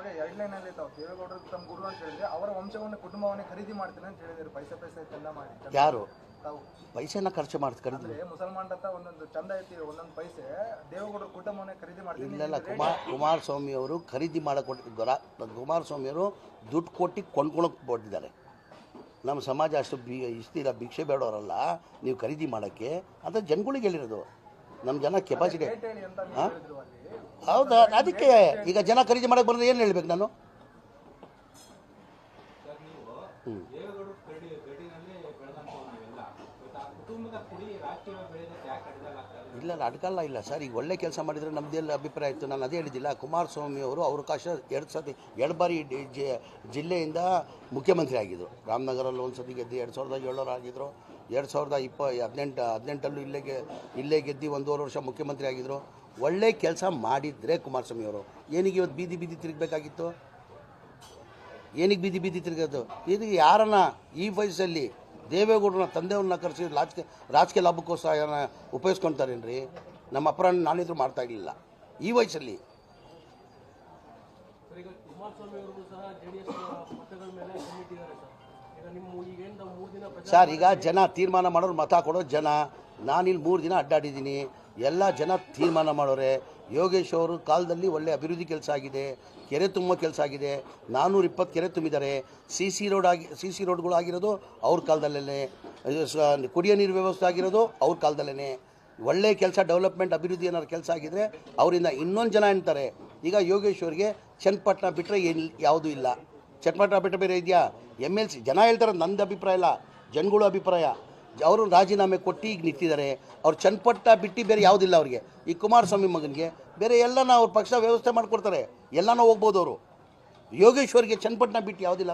ಎರಡು ಲೈನ್ ಅಲ್ಲಿ ತಾವು ದೇವೇಗೌಡರು ತಮ್ಮ ಗುರು ಅಂತ ಹೇಳಿದ್ರೆ ಅವರ ವಂಶವನ್ನು ಕುಟುಂಬವನ್ನೇ ಖರೀದಿ ಮಾಡ್ತೀನಿ ಅಂತ ಹೇಳಿದ್ರು. ಪೈಸೆ ಪೈಸೆ ಚಂದ ಮಾಡಿ. ಯಾರು? ತಾವು. ಪೈಸೆನ ಖರ್ಚು ಅಂದ್ರೆ ಮುಸಲ್ಮಾನ್ ಅಂತ ಒಂದೊಂದು ಚಂದ ಐತಿ ಒಂದೊಂದು ಪೈಸೆ ದೇವೇಗೌಡರ ಕುಟುಂಬವನ್ನೇ ಖರೀದಿ ಮಾಡ್ತೀನಿ ಇಲ್ಲೆಲ್ಲ ಕುಮಾರ್ ಕುಮಾರಸ್ವಾಮಿ ಅವರು ಖರೀದಿ ಮಾಡಿ ಗೊರ ಕುಮಾರಸ್ವಾಮಿ ಅವರು ದುಡ್ಡು ಕೊಟ್ಟು ಕೊಂಡ್ಕೊಳಕ್ಕೆ ಕೊಟ್ಟಿದ್ದಾರೆ ನಮ್ಮ ಸಮಾಜ ಅಷ್ಟು ಬಿ ಇಷ್ಟಿಲ್ಲ ಭಿಕ್ಷೆ ಬೇಡವರಲ್ಲ. ನೀವು ಖರೀದಿ ಮಾಡೋಕ್ಕೆ. ಅಂತ ಜನಗಳಿಗೆ ಹೇಳಿರೋದು. ನಮ್ಮ ಜನ ಕೆಪಾಸಿಟಿ ರೇಟ್ ಅಂತ ಹೇಳಿದ್ರು ಅಲ್ಲಿ. ಹೌದಾ? ಅದಕ್ಕೆ ಈಗ ಜನ ಖರೀದಿ ಮಾಡಕ್ಕೆ ಬಂದ್ರೆ ಏನು ಹೇಳ್ಬೇಕು ನಾನು? ಹ್ಞೂ ಇಲ್ಲ? ಇಲ್ಲ ಅಡ್ಕಲ್ಲ ಇಲ್ಲ ಸರ್. ಈಗ ಒಳ್ಳೆ ಕೆಲಸ ಮಾಡಿದರೆ ನಮ್ಮದೆಲ್ಲ ಅಭಿಪ್ರಾಯ ಇತ್ತು. ನಾನು ಅದೇ ಹೇಳಿದ್ದಿಲ್ಲ ಕುಮಾರಸ್ವಾಮಿ ಅವರು ಅವಕಾಶ ಎರಡು ಸತಿ ಎರಡು ಬಾರಿ ಡಿ- ಜಿ- ಜಿಲ್ಲೆಯಿಂದ ಮುಖ್ಯಮಂತ್ರಿ ಆಗಿದ್ದರು ರಾಮನಗರಲ್ಲಿ ಒಂದು ಸತಿ ಗೆದ್ದು ಎರಡು ಸಾವಿರದ ಏಳರ ಆಗಿದ್ದರು ಎರಡು ಸಾವಿರದ ಇಪ್ಪ, ಹದಿನೆಂಟು, ಹದಿನೆಂಟಲ್ಲೂ ಇಲ್ಲೇ ಇಲ್ಲೇ ಗೆದ್ದು ಒಂದೂವರೆ ವರ್ಷ ಮುಖ್ಯಮಂತ್ರಿ ಆಗಿದ್ದರು ಒಳ್ಳೆ ಕೆಲಸ ಮಾಡಿದರೆ ಕುಮಾರಸ್ವಾಮಿ ಅವರು. ಏನಿಗೆ ಇವತ್ತು ಬೀದಿ ಬೀದಿ ತಿರುಗಬೇಕಾಗಿತ್ತು? ಏನಿಗೆ ಬೀದಿ ಬೀದಿ ತಿರುಗೋದು ಇದು ಯಾರನ್ನ ಈ ವಯಸ್ಸಲ್ಲಿ ದೇವೇಗೌಡರನ್ನ ತಂದೆಯವ್ರನ್ನ ಕರೆಸಿ ರಾಜಕೀಯ ರಾಜಕೀಯ ಲಾಭಕ್ಕೋಸ್ಕರ ಉಪಯೋಗಿಸ್ಕೊತಾರೇನ್ರಿ? ನಮ್ಮ ಅಪರಾಧ ನಾನಿದ್ರು ಮಾಡ್ತಾ ಇರಲಿಲ್ಲ. ಈ ವಯಸ್ಸಲ್ಲಿ. ಸರ್, ಈಗ ಜನ ತೀರ್ಮಾನ ಮಾಡೋರು ಮತ ಕೊಡೋ ಜನ. ನಾನಿಲ್ಲಿ ಮೂರು ದಿನ ಅಡ್ಡಾಡಿದ್ದೀನಿ. ಎಲ್ಲ ಜನ ತೀರ್ಮಾನ ಮಾಡೋರೆ. ಯೋಗೇಶ್ ಅವರು ಕಾಲದಲ್ಲಿ ಒಳ್ಳೆ ಅಭಿವೃದ್ಧಿ ಕೆಲಸ ಆಗಿದೆ. ಕೆರೆ ತುಂಬೋ ಕೆಲಸ ಆಗಿದೆ. ನಾನ್ನೂರ ಇಪ್ಪತ್ತು ಕೆರೆ ತುಂಬಿದ್ದಾರೆ. ಸಿ ಸಿ ರೋಡ್ ಆಗಿ ಸಿ ಸಿ ರೋಡ್ಗಳು ಆಗಿರೋದು ಅವ್ರ ಕಾಲದಲ್ಲೇ ಕುಡಿಯೋ ನೀರು ವ್ಯವಸ್ಥೆ ಆಗಿರೋದು ಅವ್ರ ಕಾಲದಲ್ಲೇ ಒಳ್ಳೆ ಕೆಲಸ, ಡೆವಲಪ್ಮೆಂಟ್, ಅಭಿವೃದ್ಧಿ ಏನಾದ್ರು ಕೆಲಸ ಆಗಿದ್ರೆ ಅವರಿಂದ ಇನ್ನೊಂದು ಜನ ಅಂತಾರೆ ಈಗ ಯೋಗೇಶ್ವರಿಗೆ ಚನ್ನಪಟ್ಟಣ ಬಿಟ್ಟರೆ ಏನು, ಯಾವುದೂ ಇಲ್ಲ. ಚನ್ನಪಟ್ಟಣ ಬೆಟ್ಟ ಬೇರೆ ಇದೆಯಾ? ಎಂ ಎಲ್ ಸಿ ಜನ ಹೇಳ್ತಾರೆ ನಂದು ಅಭಿಪ್ರಾಯ ಇಲ್ಲ, ಜನಗಳ ಅಭಿಪ್ರಾಯ. ಅವರು ರಾಜೀನಾಮೆ ಕೊಟ್ಟು ಈಗ ನಿಂತಿದ್ದಾರೆ. ಅವ್ರು ಚನ್ನಪಟ್ಟ ಬಿಟ್ಟು ಬೇರೆ ಯಾವುದಿಲ್ಲ ಅವ್ರಿಗೆ. ಈ ಕುಮಾರಸ್ವಾಮಿ ಮಗನಿಗೆ ಬೇರೆ ಎಲ್ಲನ ಅವ್ರ ಪಕ್ಷ ವ್ಯವಸ್ಥೆ ಮಾಡಿಕೊಡ್ತಾರೆ. ಎಲ್ಲನೂ ಹೋಗ್ಬೋದು ಅವರು. ಯೋಗೇಶ್ವರ್ಗೆ ಚನ್ನಪಟ್ಟಣ ಬಿಟ್ಟು ಯಾವುದಿಲ್ಲ.